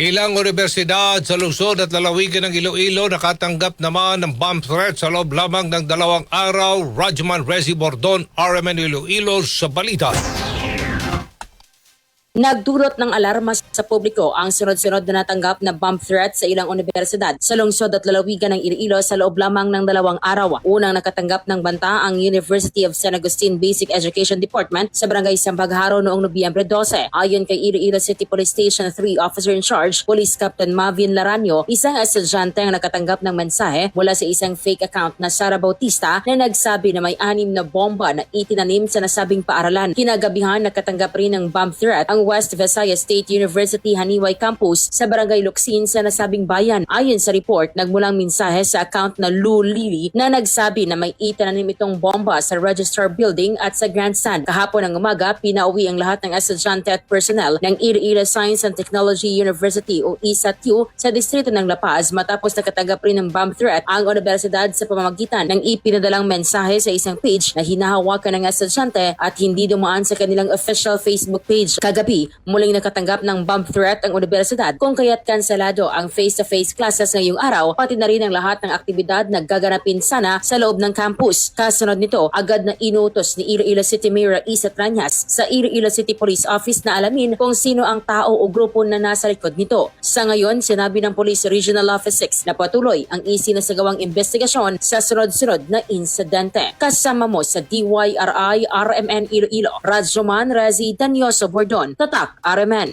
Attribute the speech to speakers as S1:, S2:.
S1: Ilang universidad sa lungsod at lalawigan ng Iloilo nakatanggap naman ng bomb threat sa loob lamang ng dalawang araw. Rajman Rezi Bordon, RMN Iloilo sa balita.
S2: Nagdulot ng alarma sa publiko ang sunod-sunod na natanggap na bomb threat sa ilang universidad sa lungsod at lalawigan ng Iloilo sa loob lamang ng dalawang araw. Unang nakatanggap ng banta ang University of San Agustin Basic Education Department sa Barangay Sambagharo noong Nobyembre 12. Ayon kay Iloilo City Police Station 3 Officer in Charge, Police Captain Mavin Laranyo, isang estudyante ang nakatanggap ng mensahe mula sa isang fake account na Sara Bautista na nagsabi na may anim na bomba na itinanim sa nasabing paaralan. Kinagabihan nakatanggap rin ng bomb threat ang West Visayas State University Haniway Campus sa Barangay Luksin sa nasabing bayan. Ayon sa report, nagmulang mensahe sa account na Lou Lily na nagsabi na may itinanim itong bomba sa Registrar Building at sa Grandstand. Kahapon ng umaga, pinauwi ang lahat ng estudyante at personnel ng Iloilo Science and Technology University o ISATU sa distrito ng La Paz matapos nakatanggap rin ng bomb threat ang universidad sa pamamagitan ng ipinadalang mensahe sa isang page na hinahawakan ng estudyante at hindi dumaan sa kanilang official Facebook page. Kagabi, muling nakatanggap ng bomb threat ang universidad kung kaya't kanselado ang face-to-face classes ngayong araw pati na rin ang lahat ng aktibidad na gaganapin sana sa loob ng campus. Kasunod nito, agad na inutos ni Iloilo City Mayor Isa Tranyas sa Iloilo City Police Office na alamin kung sino ang tao o grupo na nasa likod nito. Sa ngayon, sinabi ng Police Regional Office 6 na patuloy ang isinasagawang investigasyon sa sunod-sunod na insidente. Kasama mo sa DYRI RMN Iloilo, Radyoman Razi Danyoso Bordon, Tatak RMN.